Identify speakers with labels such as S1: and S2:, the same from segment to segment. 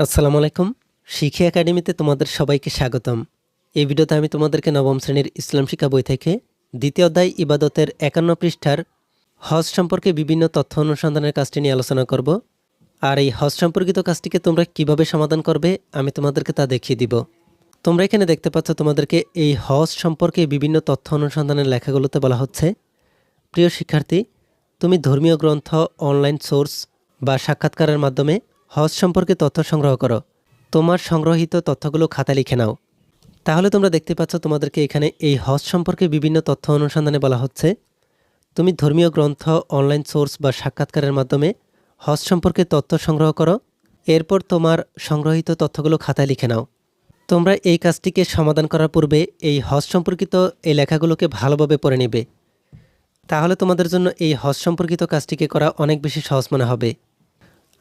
S1: আসসালামু আলাইকুম। শিখি একাডেমিতে তোমাদের সবাইকে স্বাগতম। এই ভিডিওতে আমি তোমাদেরকে নবম শ্রেণির ইসলাম শিক্ষা বই থেকে দ্বিতীয় অধ্যায় ইবাদতের একান্ন পৃষ্ঠার হজ সম্পর্কে বিভিন্ন তথ্য অনুসন্ধানের কাজটি নিয়ে আলোচনা করব। আর এই হজ সম্পর্কিত কাজটিকে তোমরা কীভাবে সমাধান করবে, আমি তোমাদেরকে তা দেখিয়ে দিব। তোমরা এখানে দেখতে পাচ্ছ তোমাদেরকে এই হজ সম্পর্কে বিভিন্ন তথ্য অনুসন্ধানের লেখাগুলোতে বলা হচ্ছে। প্রিয় শিক্ষার্থী, তুমি ধর্মীয় গ্রন্থ অনলাইন সোর্স বা সাক্ষাৎকারের মাধ্যমে হজ সম্পর্কে তথ্য সংগ্রহ করো। তোমার সংগ্রহিত তথ্যগুলো খাতা লিখে নাও। তাহলে তোমরা দেখতে পাচ্ছ তোমাদেরকে এখানে এই হজ সম্পর্কে বিভিন্ন তথ্য অনুসন্ধানে বলা হচ্ছে। তুমি ধর্মীয় গ্রন্থ অনলাইন সোর্স বা সাক্ষাৎকারের মাধ্যমে হজ সম্পর্কে তথ্য সংগ্রহ করো। এরপর তোমার সংগ্রহিত তথ্যগুলো খাতায় লিখে নাও। তোমরা এই কাজটিকে সমাধান করার পূর্বে এই হজ সম্পর্কিত এই লেখাগুলোকে ভালোভাবে পড়ে নেবে। তাহলে তোমাদের জন্য এই হজ সম্পর্কিত কাজটিকে করা অনেক বেশি সহজ মনে হবে।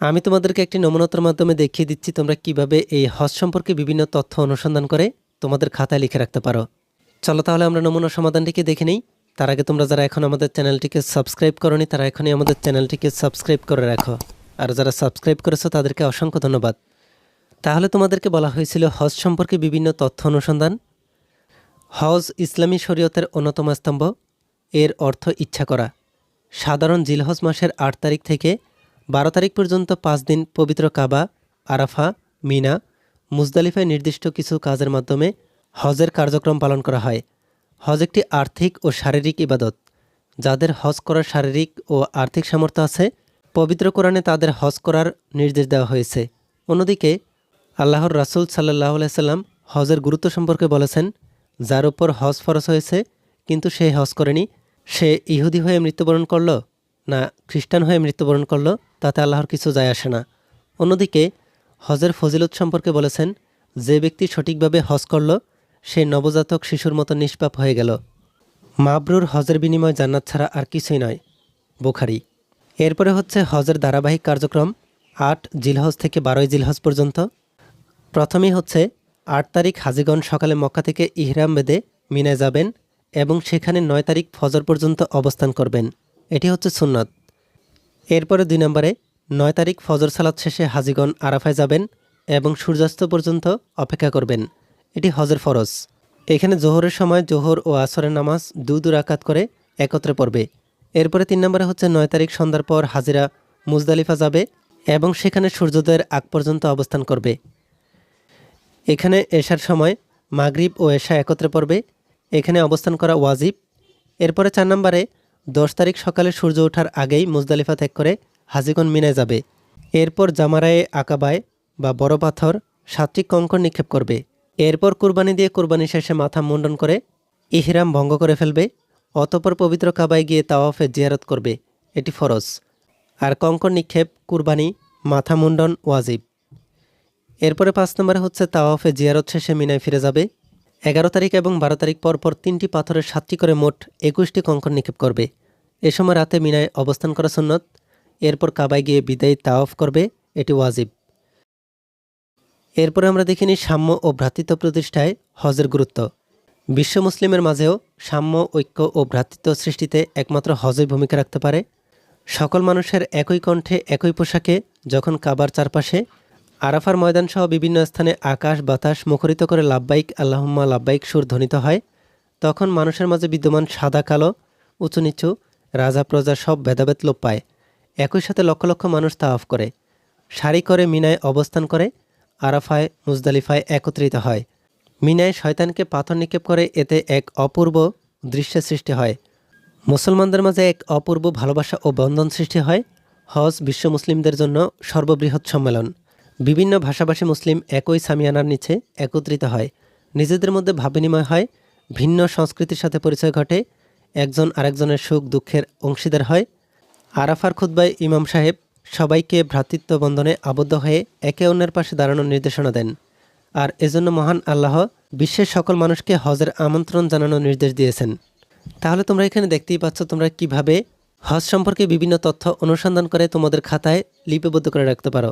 S1: আমি তোমাদেরকে একটি নমুনতার মাধ্যমে দেখিয়ে দিচ্ছি, তোমরা কীভাবে এই হজ সম্পর্কে বিভিন্ন তথ্য অনুসন্ধান করে তোমাদের খাতায় লিখে রাখতে পারো। চলো তাহলে আমরা নমুনা সমাধানটিকে দেখে নিই। তার আগে তোমরা যারা এখন আমাদের চ্যানেলটিকে সাবস্ক্রাইব করনি, তারা এখনই আমাদের চ্যানেলটিকে সাবস্ক্রাইব করে রাখো। আর যারা সাবস্ক্রাইব করেছ, তাদেরকে অসংখ্য ধন্যবাদ। তাহলে তোমাদেরকে বলা হয়েছিল হজ সম্পর্কে বিভিন্ন তথ্য অনুসন্ধান। হজ ইসলামী শরীয়তের অন্যতম স্তম্ভ। এর অর্থ ইচ্ছা করা। সাধারণ জিলহজ মাসের আট তারিখ থেকে বারো তারিখ পর্যন্ত পাঁচ দিন পবিত্র কাবা, আরাফা, মিনা, মুজদালিফায় নির্দিষ্ট কিছু কাজের মাধ্যমে হজের কার্যক্রম পালন করা হয়। হজ একটি আর্থিক ও শারীরিক ইবাদত। যাদের হজ করার শারীরিক ও আর্থিক সামর্থ্য আছে, পবিত্র কোরআনে তাদের হজ করার নির্দেশ দেওয়া হয়েছে। অন্যদিকে, আল্লাহর রাসুল সাল্লাহ সাল্লাম হজের গুরুত্ব সম্পর্কে বলেছেন, যার উপর হজ ফরজ হয়েছে, কিন্তু সে হজ করেনি। সে ইহুদি হয়ে মৃত্যুবরণ করল না খ্রিস্টান হয়ে মৃত্যুবরণ করল, তাতে আল্লাহর কিছু যায় আসে না। অন্যদিকে, হজের ফজিলত সম্পর্কে বলেছেন, যে ব্যক্তি সঠিকভাবে হজ করল, সে নবজাতক শিশুর মতো নিষ্পাপ হয়ে গেল। মাবরুর হজের বিনিময় জান্নাত ছাড়া আর কিছুই নয়। বুখারি। এরপরে হচ্ছে হজের ধারাবাহিক কার্যক্রম, আট জিলহজ থেকে বারোই জিলহজ পর্যন্ত। প্রথমেই হচ্ছে, আট তারিখ হাজিগণ সকালে মক্কা থেকে ইহরাম বেদে মিনায় যাবেন এবং সেখানে নয় তারিখ ফজর পর্যন্ত অবস্থান করবেন। এটি হচ্ছে সুন্নত। এরপরে দুই নম্বরে, নয় তারিখ ফজর সালাত শেষে হাজিগণ আরাফায় যাবেন এবং সূর্যাস্ত পর্যন্ত অপেক্ষা করবেন। এটি হজের ফরজ। এখানে জোহরের সময় জোহর ও আসরের নামাজ দু রাকাত করে একত্রে পড়বে। এরপরে তিন নম্বরে হচ্ছে নয় তারিখ সন্ধ্যার পর হাজিরা মুজদালিফা যাবে এবং সেখানে সূর্যোদয়ের আগ পর্যন্ত অবস্থান করবে। এখানে এশার সময় মাগরিব ও এশা একত্রে পড়বে। এখানে অবস্থান করা ওয়াজিব। এরপরে চার নম্বরে দশ তারিখ সকালে সূর্য ওঠার আগেই মুজদালিফা ত্যাগ করে হাজিগণ মিনায় যাবে। এরপর জামারায়ে, আকাবায় বা বড় পাথর সাতটি কঙ্কর নিক্ষেপ করবে। এরপর কুরবানি দিয়ে কুরবানি শেষে মাথা মুন্ডন করে ইহরাম ভঙ্গ করে ফেলবে, অতপর পবিত্র কাবায় গিয়ে তাওয়াফে জিয়ারত করবে। এটি ফরজ। আর কঙ্কর নিক্ষেপ, কুরবানি, মাথা মুন্ডন ওয়াজিব। এরপরে পাঁচ নম্বরে হচ্ছে তাওয়াফে জিয়ারত শেষে মিনায় ফিরে যাবে। এগারো তারিখ এবং বারো তারিখ পর পর তিনটি পাথরের সাতটি করে মোট একুশটি কঙ্কর নিক্ষেপ করবে। এ সময় রাতে মিনায় অবস্থান করা সুন্নত। এরপর কাবায় গিয়ে বিদায় তাওয়াফ করবে, এটি ওয়াজিব। এরপরে আমরা দেখিনি সাম্য ও ভ্রাতৃত্ব প্রতিষ্ঠায় হজের গুরুত্ব। বিশ্ব মুসলিমের মাঝেও সাম্য, ঐক্য ও ভ্রাতৃত্ব সৃষ্টিতে একমাত্র হজই ভূমিকা রাখতে পারে। সকল মানুষের একই কণ্ঠে একই পোশাকে যখন কাবার চারপাশে আরাফার ময়দানসহ বিভিন্ন স্থানে আকাশ, বাতাস মুখরিত করে লাভবাইক আল্লাহম্মা লাভবাইক সুর ধ্বনিত হয়। তখন মানুষের মাঝে বিদ্যমান সাদা, কালো, উঁচু, নিচু, রাজা, প্রজা সব ভেদাভেদ লোপ পায়। একই সাথে লক্ষ লক্ষ মানুষ তা অফ করে। সারি করে মিনায় অবস্থান করে আরাফায়, মুজদালিফায় একত্রিত হয়। মিনায় শয়তানকে পাথর নিক্ষেপ করে এতে এক অপূর্ব দৃশ্যের সৃষ্টি হয়। মুসলমানদের মাঝে এক অপূর্ব ভালোবাসা ও বন্ধন সৃষ্টি হয়। হজ বিশ্ব মুসলিমদের জন্য সর্ববৃহৎ সম্মেলন। বিভিন্ন ভাষাভাষী মুসলিম একই সামিয়ানার নিচে একত্রিত হয়। নিজেদের মধ্যে ভাব বিনিময় হয়, ভিন্ন সংস্কৃতির সাথে পরিচয় ঘটে, একজন আরেকজনের সুখ দুঃখের অংশীদার হয়। আরাফার খুদ্বায় ইমাম সাহেব সবাইকে ভ্রাতৃত্ব বন্ধনে আবদ্ধ হয়ে একে অন্যের পাশে দাঁড়ানোর নির্দেশনা দেন। আর এজন্য মহান আল্লাহ বিশ্বের সকল মানুষকে হজের আমন্ত্রণ জানানোর নির্দেশ দিয়েছেন। তাহলে তোমরা এখানে দেখতেই পাচ্ছ তোমরা কীভাবে হজ সম্পর্কে বিভিন্ন তথ্য অনুসন্ধান করে তোমাদের খাতায় লিপিবদ্ধ করে রাখতে পারো।